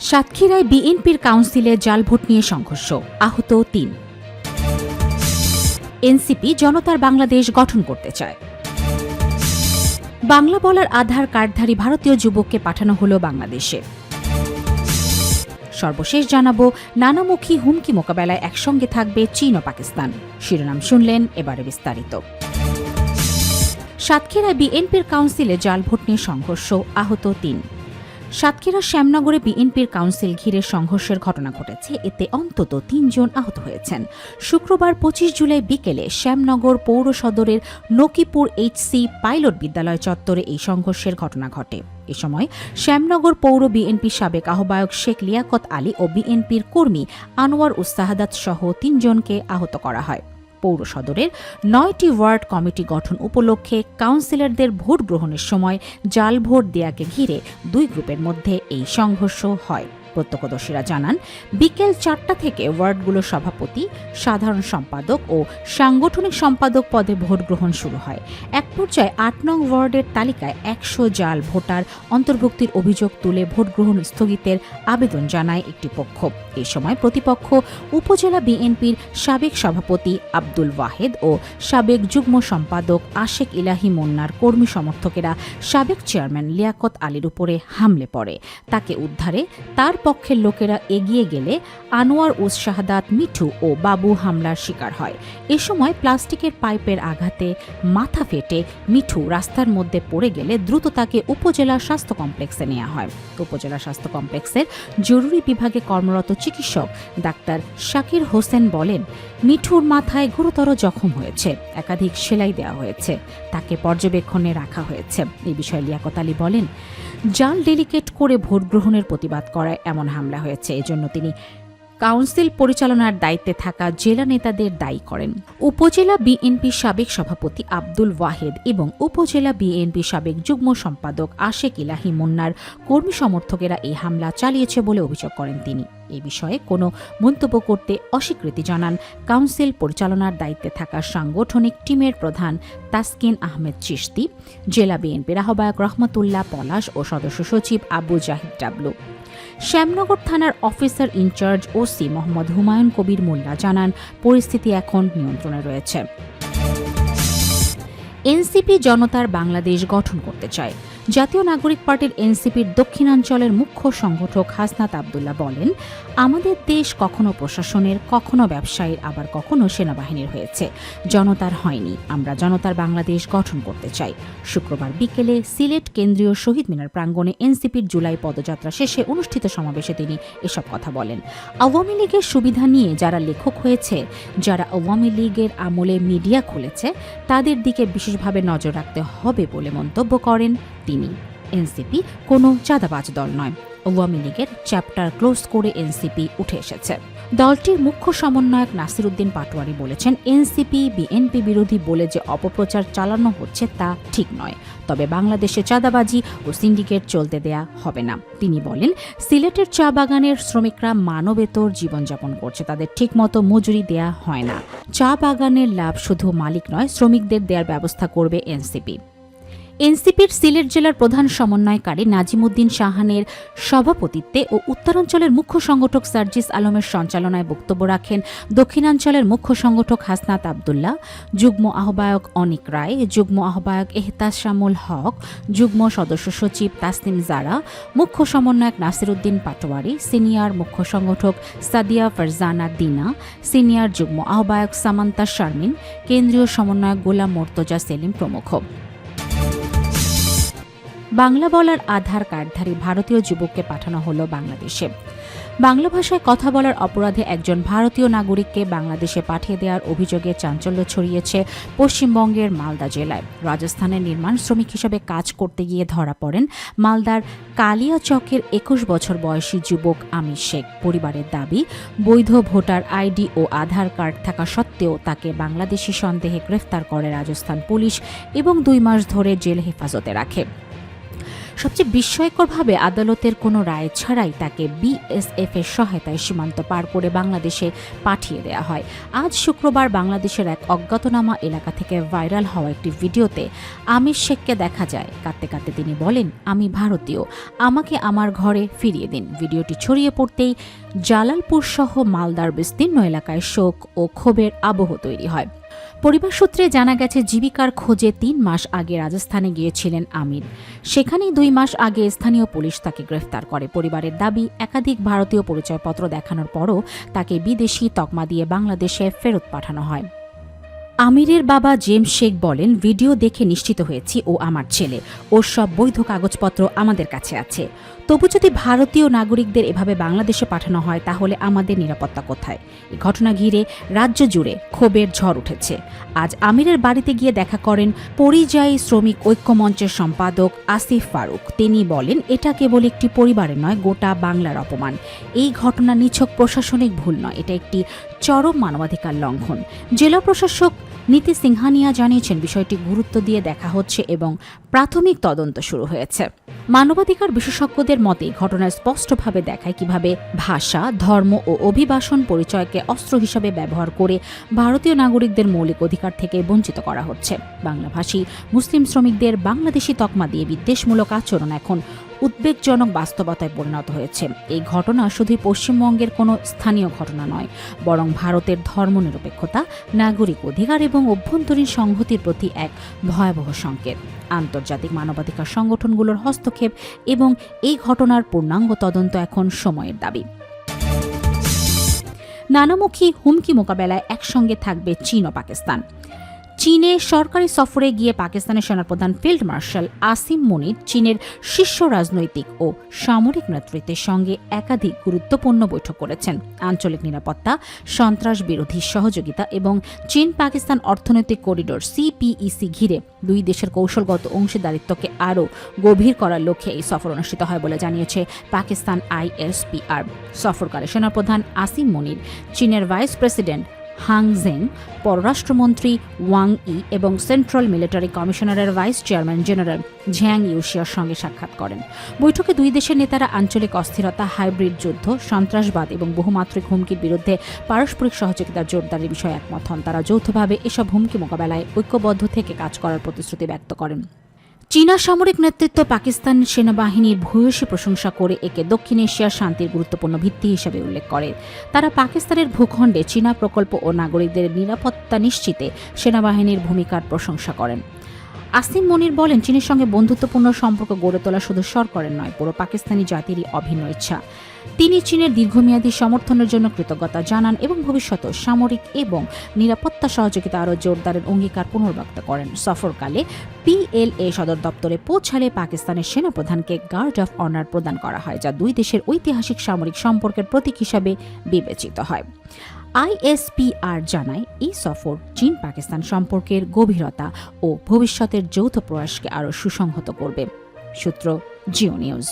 সাতক্ষীরায় বিএনপির কাউন্সিলে জাল ভোট নিয়ে সংঘর্ষ, আহত তিন। এনসিপি জনতার বাংলাদেশ গঠন করতে চায়। বাংলা বলার আধার কার্ডধারী ভারতীয় যুবককে পাঠানো হলো বাংলাদেশে। সর্বশেষ জানাব, নানামুখী হুমকি মোকাবেলায় একসঙ্গে থাকবে চীন ও পাকিস্তান। শিরোনাম শুনলেন এবারে বিস্তারিত। সাতক্ষীরায় বিএনপির কাউন্সিলে জাল ভোট নিয়ে সংঘর্ষ, আহত তিন। সাতক্ষীরা শ্যামনগরে বিএনপির কাউন্সিল ঘিরে সংঘর্ষের ঘটনা ঘটেছে। এতে অন্তত তিনজন আহত হয়েছেন। শুক্রবার পঁচিশ জুলাই বিকেলে শ্যামনগর পৌর সদরের নকিপুর এইচসি পাইলট বিদ্যালয় চত্বরে এই সংঘর্ষের ঘটনা ঘটে। এ সময় শ্যামনগর পৌর বিএনপির সাবেক আহ্বায়ক শেখ লিয়াকত আলী ও বিএনপির কর্মী আনোয়ার উস্তাহাদাত সহ তিনজনকে আহত করা হয়। পৌর সদরের নয়টি ওয়ার্ড কমিটি গঠন উপলক্ষে কাউন্সিলরদের ভোট গ্রহণের সময় জাল ভোট দেয়াকে ঘিরে দুই গ্রুপের মধ্যে এই সংঘর্ষ হয়। প্রত্যক্ষদর্শীরা জানান, বিকেল চারটা থেকে ওয়ার্ডগুলোর সভাপতি, সাধারণ সম্পাদক ও সাংগঠনিক সম্পাদক পদে ভোট গ্রহণ শুরু হয়। এক পর্যায়ে আট নং ওয়ার্ডের তালিকায় একশো জাল ভোটার অন্তর্ভুক্তির অভিযোগ তুলে ভোট গ্রহণ স্থগিতের আবেদন জানায় একটি পক্ষ। এ সময় প্রতিপক্ষ, উপজেলা বিএনপির সাবেক সভাপতি আব্দুল ওয়াহেদ ও সাবেক যুগ্ম সম্পাদক আশেক ইলাহি মুন্নার কর্মী সমর্থকেরা সাবেক চেয়ারম্যান লিয়াকত আলীর উপরে হামলে পড়ে। তাকে উদ্ধারে তার পক্ষের লোকেরা এগিয়ে গেলে আনোয়ার উস শাহাদাত, মিঠু ও বাবু হামলার শিকার হয়। এ সময় প্লাস্টিকের পাইপের আঘাতে মাথা ফেটে মিঠু রাস্তার মধ্যে পড়ে গেলে দ্রুত তাকে উপজেলা স্বাস্থ্য কমপ্লেক্সে নেওয়া হয়। উপজেলা স্বাস্থ্য কমপ্লেক্সের জরুরি বিভাগে কর্মরত চিকিৎসক ডাক্তার শাকির হোসেন বলেন, মিঠুর মাথায় গুরুতর জখম হয়েছে, একাধিক সেলাই দেওয়া হয়েছে, তাকে পর্যবেক্ষণে রাখা হয়েছে। এ বিষয়ে লিয়াকত আলী বলেন, জাল ডেলিকেট করে ভোট গ্রহণের প্রতিবাদ করায় এমন হামলা হয়েছে, এজন্য তিনি কাউন্সিল পরিচালনার দায়িত্বে থাকা জেলা নেতাদের দায়ী করেন। উপজেলা বিএনপি সাবেক সভাপতি আব্দুল ওয়াহেদ এবং উপজেলা বিএনপি সাবেক যুগ্ম সম্পাদক আশেক ইলাহি মুন্নার কর্মী সমর্থকেরা এই হামলা চালিয়েছে বলে অভিযোগ করেন তিনি। এ বিষয়ে কোনো মন্তব্য করতে অস্বীকৃতি জানান কাউন্সিল পরিচালনার দায়িত্বে থাকা সাংগঠনিক টিমের প্রধান তাসকিন আহমেদ চিশতি, জেলা বিএনপির আহ্বায়ক রহমতুল্লাহ পলাশ ও সদস্য সচিব আবু জাহিদ ডাবলু। শ্যামনগর থানার officer in charge OC Mohammad Humayun Kabir Molla জানান, পরিস্থিতি এখন নিয়ন্ত্রণে রয়েছে। এনসিপি জনতার বাংলাদেশ গঠন করতে চায়। জাতীয় নাগরিক পার্টির এনসিপির দক্ষিণাঞ্চলের মুখ্য সংগঠক হাসনাত আবদুল্লাহ বলেন, আমাদের দেশ কখনো প্রশাসনের, কখনো ব্যবসায়ীর, আবার কখনো সেনাবাহিনীর হয়েছে। জনতার হয়নি। আমরা জনতার বাংলাদেশ গঠন করতে চাই। শুক্রবার বিকেলে সিলেট কেন্দ্রীয় শহীদ মিনার প্রাঙ্গণে এনসিপির জুলাই পদযাত্রা শেষে অনুষ্ঠিত সমাবেশে তিনি এসব কথা বলেন। আওয়ামী লীগের সুবিধা নিয়ে যারা লেখক হয়েছে, যারা আওয়ামী লীগের আমলে মিডিয়া খুলেছে, তাদের দিকে বিশেষভাবে নজর রাখতে হবে বলে মন্তব্য করেন তিনি। এনসিপি কোনো চাঁদাবাজ দল নয়। আওয়ামী লীগের চ্যাপ্টার ক্লোজ করে এনসিপি উঠে এসেছে। দলটির মুখ্য সমন্বয়ক নাসিরুদ্দিন পাটোয়ারি বলেছেন, এনসিপি, বিএনপি বিরোধী বলে যে অপপ্রচার চালানো হচ্ছে তা ঠিক নয়। তবে বাংলাদেশে চাঁদাবাজি ও সিন্ডিকেট চলতে দেয়া হবে না। তিনি বলেন, সিলেটের চা বাগানের শ্রমিকরা মানবেতর জীবনযাপন করছে, তাদের ঠিকমতো মজুরি দেয়া হয় না। চা বাগানের লাভ শুধু মালিক নয়, শ্রমিকদের দেওয়ার ব্যবস্থা করবে এনসিপি। এনসিপির সিলেট জেলার প্রধান সমন্বয়কারী নাজিমুদ্দিন শাহানের সভাপতিত্বে ও উত্তরাঞ্চলের মুখ্য সংগঠক সার্জিস আলমের সঞ্চালনায় বক্তব্য রাখেন দক্ষিণাঞ্চলের মুখ্য সংগঠক হাসনাত আবদুল্লাহ, যুগ্ম আহ্বায়ক অনিক রায়, যুগ্ম আহ্বায়ক এহতাসামুল হক, যুগ্ম সদস্য সচিব তাসনিম জারা, মুখ্য সমন্বয়ক নাসিরুদ্দিন পাটোয়ারি, সিনিয়র মুখ্য সংগঠক সাদিয়া ফারজানা দিনা, সিনিয়র যুগ্ম আহ্বায়ক সামান্তা শারমিন, কেন্দ্রীয় সমন্বয়ক গোলাম মোর্তজা সেলিম প্রমুখ। বাংলা বলার আধার কার্ডধারী ভারতীয় যুবককে পাঠানো হলো বাংলাদেশে। বাংলা ভাষায় কথা বলার অপরাধে একজন ভারতীয় নাগরিককে বাংলাদেশে পাঠিয়ে দেওয়ার অভিযোগে চাঞ্চল্য ছড়িয়েছে পশ্চিমবঙ্গের মালদা জেলায়। রাজস্থানের নির্মাণ শ্রমিক হিসেবে কাজ করতে গিয়ে ধরা পড়েন মালদার কালিয়াচকের একুশ বছর বয়সী যুবক আমির শেখ। পরিবারের দাবি, বৈধ ভোটার আইডি ও আধার কার্ড থাকা সত্ত্বেও তাকে বাংলাদেশি সন্দেহে গ্রেফতার করে রাজস্থান পুলিশ এবং দুই মাস ধরে জেল হেফাজতে রাখে। সবচেয়ে বিস্ময়করভাবে আদালতের কোনো রায় ছাড়াই তাকে বিএসএফ এর সহায়তায় সীমান্ত পার করে বাংলাদেশে পাঠিয়ে দেওয়া হয়। আজ শুক্রবার বাংলাদেশের এক অজ্ঞাতনামা এলাকা থেকে ভাইরাল হওয়া একটি ভিডিওতে আমির শেখকে দেখা যায়। কাঁদতে কাঁদতে তিনি বলেন, আমি ভারতীয়, আমাকে আমার ঘরে ফিরিয়ে দিন। ভিডিওটি ছড়িয়ে পড়তেই জালালপুর সহ মালদার বিস্তীর্ণ এলাকায় শোক ও ক্ষোভের আবহ তৈরি হয়। পরিবার সূত্রে জানা গেছে, জীবিকার খোঁজে তিন মাস আগে রাজস্থানে গিয়েছিলেন আমির। সেখানেই দুই মাস আগে স্থানীয় পুলিশ তাকে গ্রেফতার করে। পরিবারের দাবি, একাধিক ভারতীয় পরিচয়পত্র দেখানোর পরও তাকে বিদেশি তকমা দিয়ে বাংলাদেশে ফেরত পাঠানো হয়। আমিরের বাবা জেমস শেখ বলেন, ভিডিও দেখে নিশ্চিত হয়েছি ও আমার ছেলে। ওর সব বৈধ কাগজপত্র আমাদের কাছে আছে। তবু যদি ভারতীয় নাগরিকদের এভাবে বাংলাদেশে পাঠানো হয়, তাহলে আমাদের নিরাপত্তা কোথায়? এই ঘটনা ঘিরে রাজ্য জুড়ে ক্ষোভের ঝড় উঠেছে। আজ আমিরের বাড়িতে গিয়ে দেখা করেন পরিযায়ী শ্রমিক ঐক্যমঞ্চের সম্পাদক আসিফ ফারুক। তিনি বলেন, এটা কেবল একটি পরিবারের নয়, গোটা বাংলার অপমান। এই ঘটনা নিছক প্রশাসনিক ভুল নয়। এটা একটি চরম মানবাধিকার লঙ্ঘন। জেলা প্রশাসক নীতি সিংহানিয়া জানিয়েছেন, বিষয়টি গুরুত্ব দিয়ে দেখা হচ্ছে এবং প্রাথমিক তদন্ত শুরু হয়েছে। মানবাধিকার বিশেষজ্ঞদের মতে ঘটনা স্পষ্টভাবে দেখায় কীভাবে ভাষা, ধর্ম ও অভিবাসন পরিচয়কে অস্ত্র হিসাবে ব্যবহার করে ভারতীয় নাগরিকদের মৌলিক অধিকার থেকে বঞ্চিত করা হচ্ছে। বাংলাভাষী, মুসলিম শ্রমিকদের বাংলাদেশি তকমা দিয়ে বিদ্বেষমূলক আচরণ এখন উদ্বেগজনক বাস্তবতায় পরিণত হয়েছে। এই ঘটনা শুধুই পশ্চিমবঙ্গের কোনো স্থানীয় ঘটনা নয়, বরং ভারতের ধর্মনিরপেক্ষতা, নাগরিক অধিকার এবং অভ্যন্তরীণ সংহতির প্রতি এক ভয়াবহ সংকেত। আন্তর্জাতিক মানবাধিকার সংগঠনগুলোর হস্তক্ষেপ এবং এই ঘটনার পূর্ণাঙ্গ তদন্ত এখন সময়ের দাবি। নানামুখী হুমকি মোকাবেলায় একসঙ্গে থাকবে চীন ও পাকিস্তান। চীনে সরকারি সফরে গিয়ে পাকিস্তানের সেনাপ্রধান ফিল্ড মার্শাল আসিম মুনির চীনের শীর্ষ রাজনৈতিক ও সামরিক নেতৃত্বের সঙ্গে একাধিক গুরুত্বপূর্ণ বৈঠক করেছেন। আঞ্চলিক নিরাপত্তা, সন্ত্রাস বিরোধী সহযোগিতা এবং চীন পাকিস্তান অর্থনৈতিক করিডোর সিপিইসি ঘিরে দুই দেশের কৌশলগত অংশীদারিত্বকে আরও গভীর করার লক্ষ্যে এই সফর অনুষ্ঠিত হয় বলে জানিয়েছে পাকিস্তান আইএসপিআর সফরকালে সেনাপ্রধান আসিম মুনির চীনের ভাইস প্রেসিডেন্ট হাং জেং পররাষ্ট্রমন্ত্রী ওয়াং ই এবং সেন্ট্রাল মিলিটারি কমিশনারের ভাইস চেয়ারম্যান জেনারেল ঝ্যাং ইউশিয়ার সঙ্গে সাক্ষাৎ করেন। বৈঠকে দুই দেশের নেতারা আঞ্চলিক অস্থিরতা, হাইব্রিড যুদ্ধ, সন্ত্রাসবাদ এবং বহুমাত্রিক হুমকির বিরুদ্ধে পারস্পরিক সহযোগিতা জোরদারের বিষয়ে একমত হন। তারা যৌথভাবে এসব হুমকি মোকাবেলায় ঐক্যবদ্ধ থেকে কাজ করার প্রতিশ্রুতি ব্যক্ত করেন। চীনা সামরিক নেতৃত্ব পাকিস্তান সেনাবাহিনীর ভূয়সী প্রশংসা করে একে দক্ষিণ এশিয়ার শান্তির গুরুত্বপূর্ণ ভিত্তি হিসেবে উল্লেখ করে। তারা পাকিস্তানের ভূখণ্ডে চীনা প্রকল্প ও নাগরিকদের নিরাপত্তা নিশ্চিতে সেনাবাহিনীর ভূমিকার প্রশংসা করেন। আসিম মনির বলেন, চীনের সঙ্গে বন্ধুত্বপূর্ণ সম্পর্ক গড়ে তোলা শুধু সরকারের নয়, পুরো পাকিস্তানি জাতিরই অভিন্ন ইচ্ছা। তিনি চীনের দীর্ঘমেয়াদী সমর্থনের জন্য কৃতজ্ঞতা জানান এবং ভবিষ্যতে সামরিক এবং নিরাপত্তা সহযোগিতা আরও জোরদারের অঙ্গীকার পুনর্ব্যক্ত করেন। সফরকালে পিএলএ সদর দপ্তরে পৌঁছালে পাকিস্তানের সেনাপ্রধানকে গার্ড অফ অনার প্রদান করা হয়, যা দুই দেশের ঐতিহাসিক সামরিক সম্পর্কের প্রতীক হিসাবে বিবেচিত হয়। আইএসপিআর জানায়, এই সফর চীন পাকিস্তান সম্পর্কের গভীরতা ও ভবিষ্যতের যৌথ প্রয়াসকে আরও সুসংহত করবে। সূত্র জিও নিউজ।